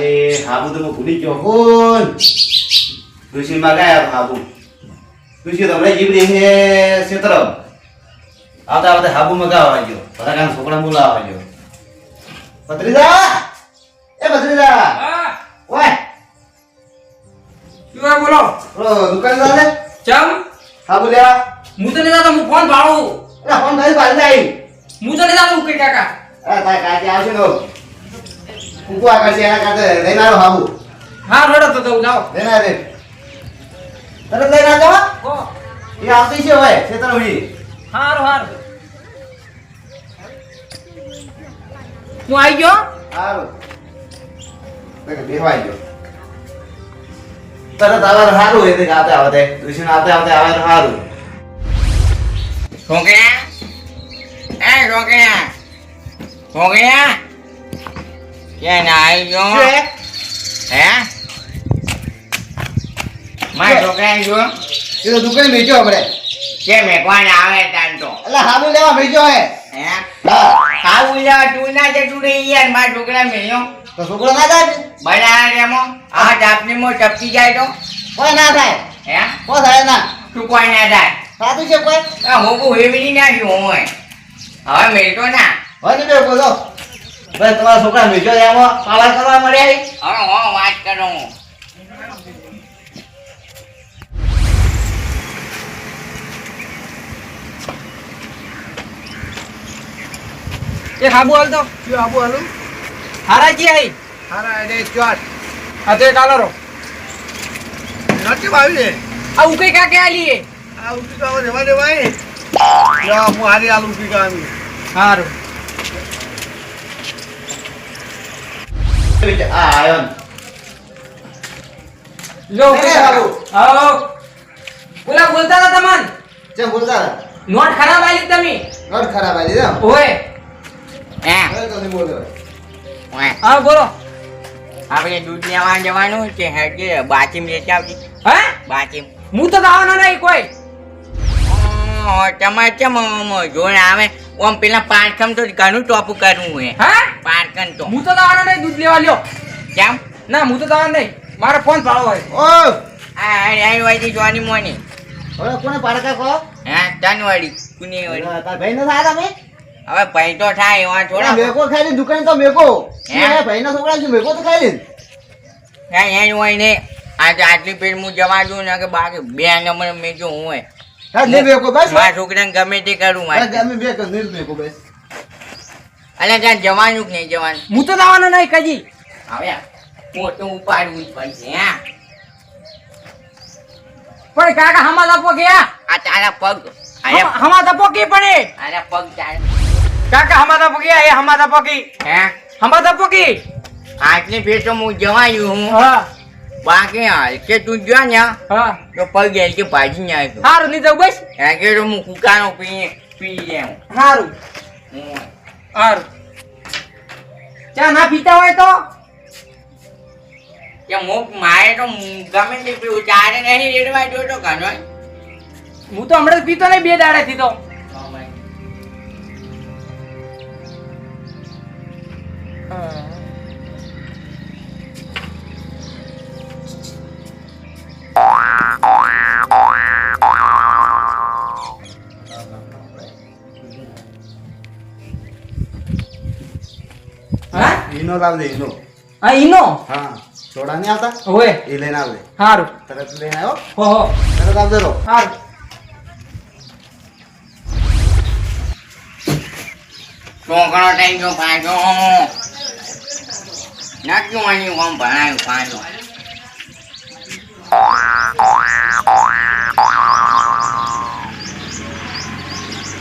અરે હાબુ તો હું ભૂલી ગયો. કોણ ઋષિ માં ગયા હાબુ. ઋષિ તો હમણાં જીવ છે ક્ષેત્ર. આવતા આવતા હાબુ માં ગાવા ગયો બધા કામ છોકરા બોલાવા ગયો ભત્રીજા! એ ભત્રીજા! હા. ઓય! શું હે બોલો? ઓલો દુકાનદાર ને ચમ હાબુ લેવા હું તો જાતો હું ફોન ભાડું. એટલે ફોન પાડી જાય હું તો નહીં જાતો ઉકે કાકા. અરે તારે કાચે આવશે ને કુકુ આકાશી એના કાતે લઈને આવ્યો હાબુ હા રડો તો તો જાઓ. લઈને આવે તરત લઈને આવજો એ આવતી છે હોય ક્ષેત્ર ઉડી હારું હારું. હું આવી ગયો? હારું. તો કે બેહવાઈ ગયો. તરત આવે હારું એ કે આવતે આવતે. દુશ્મન આવતે આવતે આવે તો સારું કે એ છોકરા છોકરા ક્યાં ના આવી ગયો હે મારા છોકરા જો એ તો દુકાને મેચ્યો આપણે કે મેકવાન આવે તાન તો એટલે હાબુ લેવા મેચ્યો હે હે હા ખાવું જા તું ના જતું રહી યાર મારા છોકરા મેલ્યો તો છોકરો ના થાય ને? બનાવે રેમો આ ચાપની મો ટપકી જાય તો કોઈ ના થાય હે કોઈ થાય ના તું કોઈ ના થાય સાચું છે કોઈ હું હોગું હેવી નાખ્યું હોય હવે મેલતો ના ને બે બોલો ભાઈ તમારા છોકરા મેજો છે એમાં પાલા કરવા મળ્યા હા હા વાત કરું. એ આબુ હાલ તો. કયો આબુ હાલું? હારા જી આઈ હારા એ ચોટ આ તો એક આલો રો નથી આવી ને આ ઉકે કાકે આલી આ ઉકે તો હવે જવા ભાઈ યા હું હારી આલુ ઉઠી ગામી હારું. આ આયો લો આવો બોલા બોલતા હતા તમન? ચમ બોલતા નોટ ખરાબ આલી તમે. નોટ ખરાબ આવી દીધા ઓય. હે. તો નહીં ઓય. હા બોલો. આપણે દૂધ લેવા જવાનું કે હેડે બાચીમ લેતા આવતી હે? બાચીમ. હું તો આવવાનો નહીં કોઈ. તમારે કેમ આમ જોણ આવે? ઓમ પેલા પારખમ તો ઘણું ટોપું કરવું હે. હા? પારખમ તો. હું તો દાવાનો નહીં દૂધ લેવા લ્યો. કેમ? ના હું તો દાવાનો નહીં. મારો ફોન પાડો હોય. ઓ! આ આઈ વાળી જોવાની મોની. હવે કોને પારકા કહો? હે તન વાળી કુની વાળી તાર ભાઈ નો થાય તમે? હવે ભાઈ તો થાય એવા થોડા. મેકો ખાઈ દુકાન તો મેકો. હે? ભાઈ ના છોકરા શું મેકો તો ખાઈ લી? હે એન હોય ને આજે આટલી પેટ હું જવા દઉં ને કે બાકી બે નંબર મેજો હું હોય. મારા છોકરાને ગમે તે કરું હા, મારે અમે બે કર નીલ મેકો બસ. અને ત્યાં જવાનું કે નહીં જવાનું? હું તો દાવાનો નહીં કજી. હવે મોટું ઉપાડવું જ પડશે હા. પણ કાકા હમા દપો ગયા. આ તારા પગ હમા દપો કી પડે. તારા પગ તારા કાકા હમા દપો ગયા એ હમા દપો કી હે? હમા કી જવાયું હું. હા. બાકી હાલ કે તું ગયો ને હા. તો પગ એલ કે ભાજી ને આવ્યો. સારું નહીં જાઉં બસ હે કે તો હું કુકાનો પી પી લેવું સારું સારું ચા ના પીતા હોય તો? કે મુક મારે તો ગમે તે પીવું ચારે નહીં રેડવા જો તો ઘણો હું તો હમણાં પીતો નહીં બે દાડેથી તો. હા. ઈનો લાવ દે ઈનો. હા ઈનો? હા સોડા નહીં આવતા? હોય એ લઈને આવ દે હારું. તરત લઈને આવ્યો હો હો. તરત આવ દે રો હારું. છોકરો થઈ ગયો પાછો. નાખ્યું અહીં કોમ ભણાયું પાછો.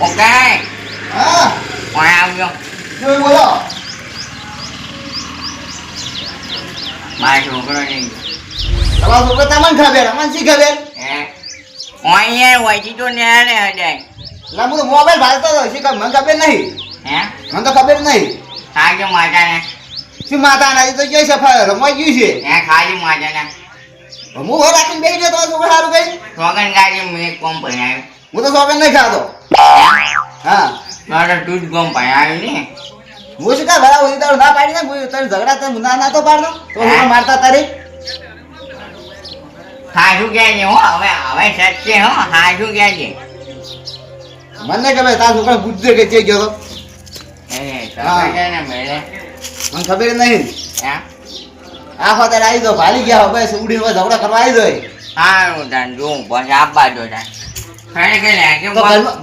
ઓકે. હા. આવજો. બોલો. મારો છોકરો નહીં તમારો છોકરો તમને ખબર? અમને શી ખબર? હે? અહીંયા તો હું તો મોબાઈલ ભાળતો હતો શી મને ખબર નહીં. હે? મને તો ખબર નહીં. ખાજો માતાને. શું માતા ના તો જઈ સફાઈ રમવા ગયું છે? હે ખાલી માતાને. હું રાખીને બેસી ગયો તમારો છોકરો સારું કઈ? છોકન ગાડી મેં કોમ ભણાયું હું તો સોગન નહીં ખાતો. હા? મારે તું જ કોમ ભણાયું ને. હું શું બરાબર ઉધી તારું ના પાડી ને હું તને ઝઘડા તને ના ના તો પાડનો તો હું મારતા તારી? હાજુ કહેજે હો હવે હવે સચ્ચે હો હાજુ કહેજે મને ખબર તારા છોકરા બુદ્ધિ કે છે ગયો હા. છે મને ખબર નહીં. આ આખો તારે આવી દો ભાલી ગયા હવે ઉડી ઉડીને ઝઘડા કરવા આવી દો સારું તાન જોઉં પછી આપવા દો તાન.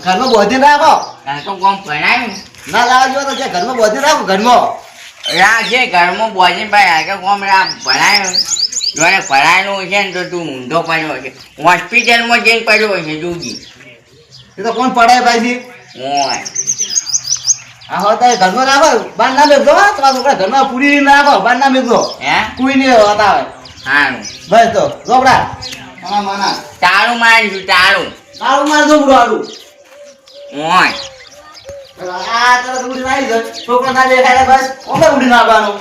ઘરમાં બોધી ના આપો? તો કોમ ભણાયું ના લાવજો તો જે ઘરમાં બોધીને રાખો ઘરમાં. રાખજે ઘરમાં બોજી ભાઈ આગળ કોમ રા ભણાયું. જોને ભણાયેલું છે ને તો તું ઊંધો પડ્યો છે. હોસ્પિટલમાં જઈને પડ્યો છે જોગી એ તો કોણ પડાય ભાઈજી ઓય આખો તારે ઘરમાં રાખો બાર ના મેળજો તમારા છોકરા ઘરમાં પૂરી રાખો બાર ના મેળજો હે? કોઈ નહીં હોય સારું બસ તો રોકડા. મામા માના તાળું મારીશું તારું માર દો બુડો આડું ઓય આ તરત ઉડીને આવી જાય છોકરો ના દેખાય બસ ઓમે ઉડીને આવવાનું.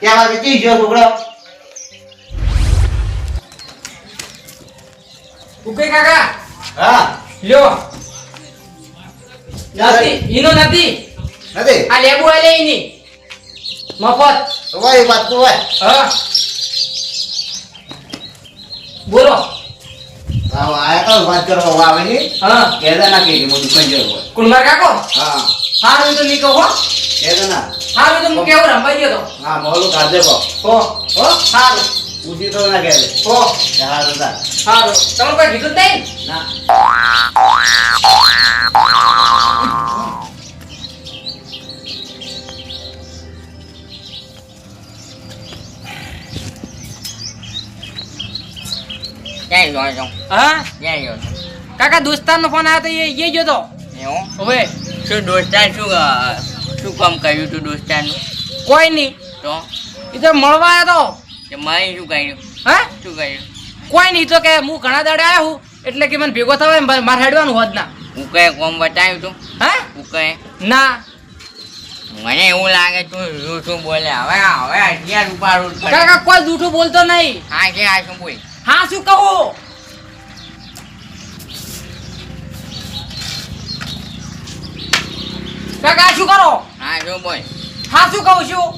ત્યાં વાગે ચી ગયો છોકરો. ઉકે કાકા. હા. લ્યો. નથી ઈનો નથી. નથી? આ લેબુ આલે ઈની મફત. તો વાત તો હોય હા. બોલો. તો વાત કરવા આવે છે. હા. કેદા ના કે મોટું દુકાન જેવું હોય કુલમાર કાકો? હા. હારું તો નીકળો હો. કેદા ના. હારું તો હું કેવું રંભાઈ ગયો તો? હા મોલું કાઢ દેખો હો. હો? હારું. પૂછી તો ના કે હો. હા દાદા હારું. તમે કોઈ કીધું નહીં? ના. ક્યાંય જો છો હા? ક્યાંય જો છો? કાકા દોસ્તારનો ફોન આવ્યો તો એ એ ગયો તો. એવું? હવે. શું દોસ્તાર શું શું કામ કર્યું તું દોસ્તારનું? કોઈ નહીં. તો? એ તો મળવા આવ્યો કે મારે શું કર્યું? તો હા? શું કર્યું? કોઈ નહીં તો કે હું ઘણા દાડે આવ્યો હું. એટલે કે મને ભેગો થવાય મારે હેડવાનું હોત ના. હું કઈ કોમ બતાવ્યું તું? હા? હું કઈ? ના. મને એવું લાગે તું શું બોલે. હવે હવે અગિયાર ઉપાડું કાકા કોઈ જૂઠું બોલતો નહીં. હા કે આ શું બોલ? હા શું કહું કાકા શું કરો હા શું બોય હા શું કહું છું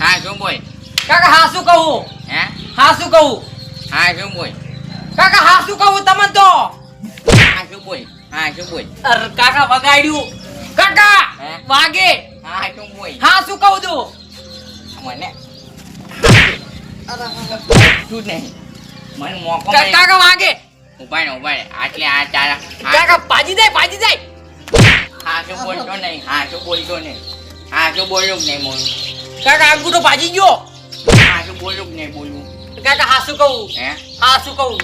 હા શું બોય કાકા હા શું કહું હે હા શું કહું હા શું બોય કાકા હા શું કહું તમને તો હા શું બોય હા શું બોય અર કાકા વગાડ્યું કાકા? વાગે હા શું બોય હા શું કહું તું મને શું નહીં મને મોકો કાકા વાગે. ઊભા ને ઊભા ને આટલે આ ચાર કાકા ભાજી જાય ભાજી જાય હા શું બોલતો નહીં. હા શું બોલતો નહીં. હા શું બોલું નહીં બોલું. કાકા અંગૂઠો ભાજી ગયો. હા શું બોલું કે નહીં બોલું. કાકા હા શું કહું? હે? હા શું કહું?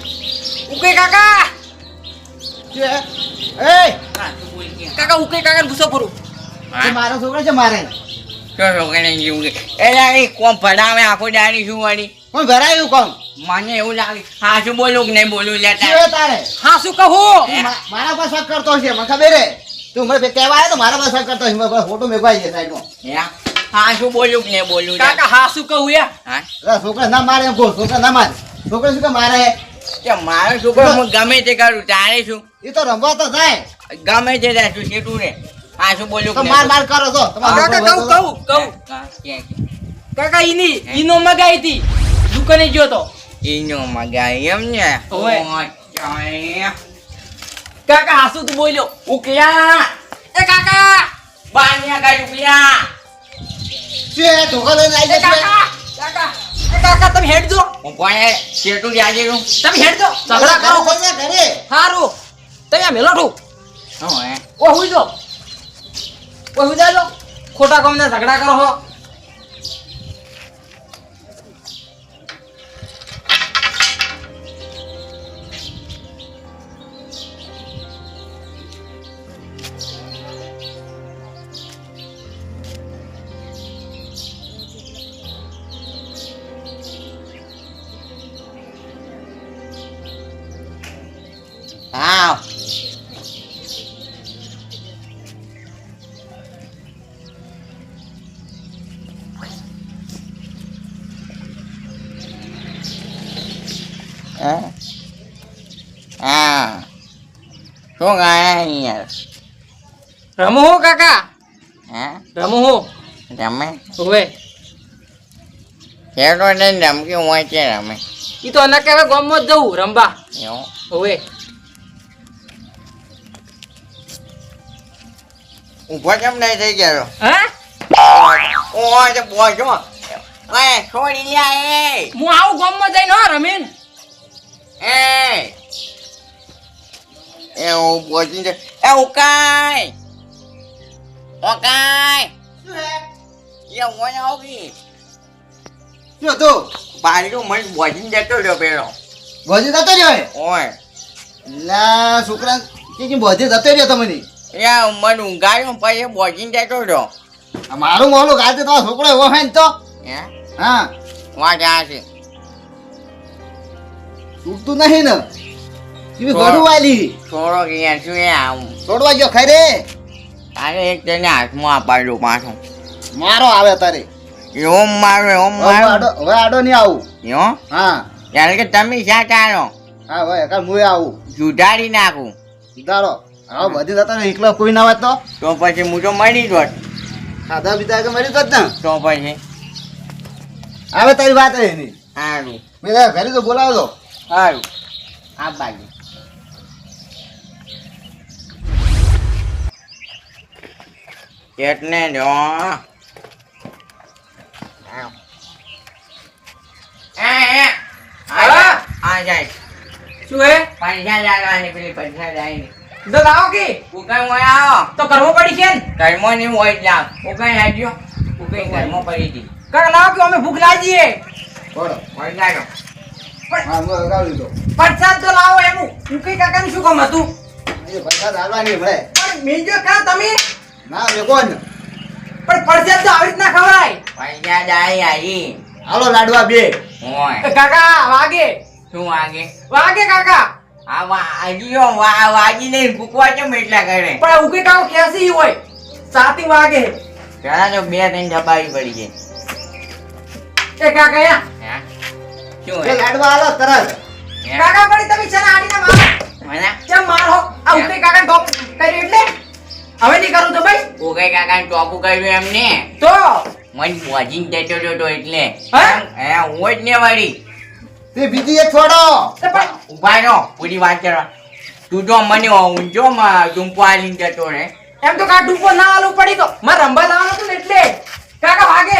ઉકે કાકા. એ હા શું બોલ કે. કાકા ઉકે કાકા ગુસ્સો કરું. મારો છોકરો છે મારે. કે એટલે એ કોમ ભણાવે આખો દાડી શું વાળી કોણ ભરાયું કોણ મને એવું લાગે હા શું બોલું કે નહીં બોલું લેતા તારે. હા શું કહું? મારા પાસે શક કરતો છે મને ખબર હે તું મને કહેવા આવ્યો તો મારા પાસે શક કરતો છે મેં ફોટો મેઘવાઈ છે સાઈડમાં હે? બોલું કે નહીં બોલું કાકા હા કહું યાર હા? છોકરા ના મારે એમ કહો છોકરા ના મારે. છોકરા શું કે મારે? કે મારો છોકરો હું ગમે તે કરું તારે શું? એ તો રમવા તો જાય. ગમે તે રે. હા શું બોલું માર માર કરો છો કાકા કહું કહું કહું. કાકા ઈની ઈનો મગાઈ હતી. દુકાને ગયો તો. ઈનો મગાઈ એમ ને. કાકા હાસુ તું બોલ્યો ઉકલા એ કાકા બાનિયા કાઢ ઉકલા શું હે ઢોકા લઈને આવી કાકા કાકા એ કાકા તમે હેડજો હું કોને શેઠું જાજે છું તમે હેડજો ઝઘડા કરો જઈને ઘરે હારું તમે મેલો ઠું હે ઓ હુઈ જો ઓ હુઈ જાજો ખોટા કામ ના ઝઘડા કરો હો nào. À, à. xuống ngay. Ramu ho kaka hả? Ramu hú rầm á ôi kéo nó lên rầm cái ngoài chơi rầm mày cái tôi nó cái nó có mất đâu rầm ba ôi ખેડો ને રમકી હોય છે રમે ઈ તો અલગ કહેવાય ગામમાં જ જવું રમવા એવું હવે ઊભો કેમ નહીં થઈ ગયો હા ઓ તે બોજો ઓય છોડી લ્યા એ હું આવું ગામમાં જઈને હો રમીન એ એ ઓ બોજી દે એ ઉકાય ઉકાય એ ઓય આવગી શું હતું બારીઓ મને બોજી જતો રહ્યો પેલો ભોજી જતો રહ્યો હે? ઓય લા છોકરા કે કે ભોજી જતો રહ્યો તમને યા મને ઊંઘાડ્યો પછી બોજી જતો રહ્યો. મારું મોલું ગાજે તો છોકરો એવો હોય ને તો. હે? હા. વાં ક્યાં છે. તૂટતું નહીં ને. વાલી. છોડો શું એ આવું છોડવા ગયો ખરે તારે એક તેને હાથમાં અપાડ્યું પાછું. મારો આવે તારે. એવો મારો એવો હવે મારો. હવે આડો નહીં આવું. યો હા. ત્યારે કે તમે શા ચાલો હા કાલ હું આવું. જુદાડી નાખું. સુધારો હા બધી જતા ને એકલો કોઈ ના વાત તો? તો પછી હું તો મળી જોત ખાધા પીતા કે મરી જ ને તો પછી. આવે તારી વાત એની. સારું મેં ઘરે તો બોલાવજો. સારું આ બાજુ એટલે જો આ જાય. શું હે? પૈસા લાગવાની પેલી પૈસા જાય તો લાવો કે. ઉકાઈ મોય આવો. તો કરવો પડી છે ને? મોયની હોય જ ઉકાઈ હાજ્યો ઉકાઈ કર્મો પડી દી કાકા લાવો કે અમે ભૂખ લાગીએ. બોલો મોય લાગો પ્રસાદ તો લાવો એનું. હું કઈ કાકાનું શું કામ હતું? પરસાદ હાલવાની મળે પણ મેજો કા તમે. ના મે કોણ પણ પરસાદ તો આવી રીતના ખવડાય પૈસા જાય આવી હાલો લાડવા બે. કાકા વાગે. શું વાગે? વાગે કાકા. આ વાગીઓ વા વાગી નહીં ભૂકવા કેમ એટલા કરે? પણ ઉકે કાકો કેસી હોય? સાતી વાગે. બે ત્રણ પડી છે. એ કાકા યા શું એ લાડવા હાલો તરત. કાકા પડી તમે છે ને આડીને મારો. મને? કેમ મારો? આ ઉકે કાકા ટોપ કર્યું એટલે? હવે નહીં કરું તો ભાઈ. ઉકાઈ કાકાને ટોપું કર્યું એમને? તો? મને બોજીને જતો તો એટલે? હે હું જ ને વળી. તે બીજી એક છોડો. ઊભા નો પૂરી વાત કરવા. તું જો મને ઊંજો માં ડુંપો આલીને જતો રે એમ તો કા ડુંપો ના આલું પડી તો? માર રંબા લાવવાનો તો એટલે. કાકા વાગે.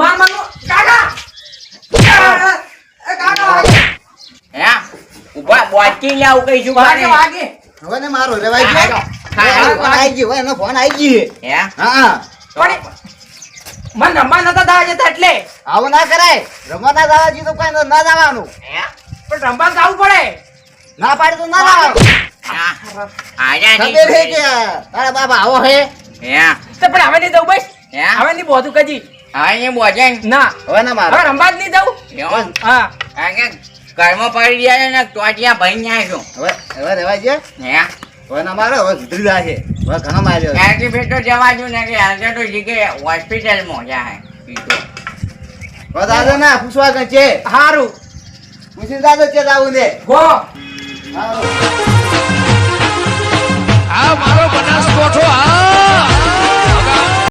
માર માર કાકા. કાકા ભાગે હે? ઊભા બોટી લાવ કઈ શું ભાગે ભાગે હવે ને મારો રેવાઈ ગયો. ફોન આવી ગયો એનો ફોન આવી ગયો. હે? હા. પણ મને રંબા નતા દાવા જતા એટલે. આવું ના કરાય. રમવા ના દાવા જીતો કઈ ના દાવાનું. હે? પણ રંબા જવું પડે. ના પાડી તો ના જવાનું આજા ખબર કે તારા બાબા આવો હે. હે? તો પણ હવે નહીં જવું ભાઈ. હે? હવે નહીં બોધું કજી હવે એ બોજે ને? હવે ના મારો. હવે રંબા જ નહીં જવું હા. કારણ કે ઘરમાં પડી ગયા ને તો ત્યાં ભાઈ ન્યા છું હવે હવે ગયા હે? હવે ના મારો હવે સુધરી જાય છે. હવે ઘણો માર્યો છે. તો જવા જો ને કે આજે તો જગ્યાએ હોસ્પિટલમાં જાય. દાદા ના પૂછવા કે છે. હારું. પૂછી દાદા છે જાવું ને. ગો આ મારો બનાસકોઠો આ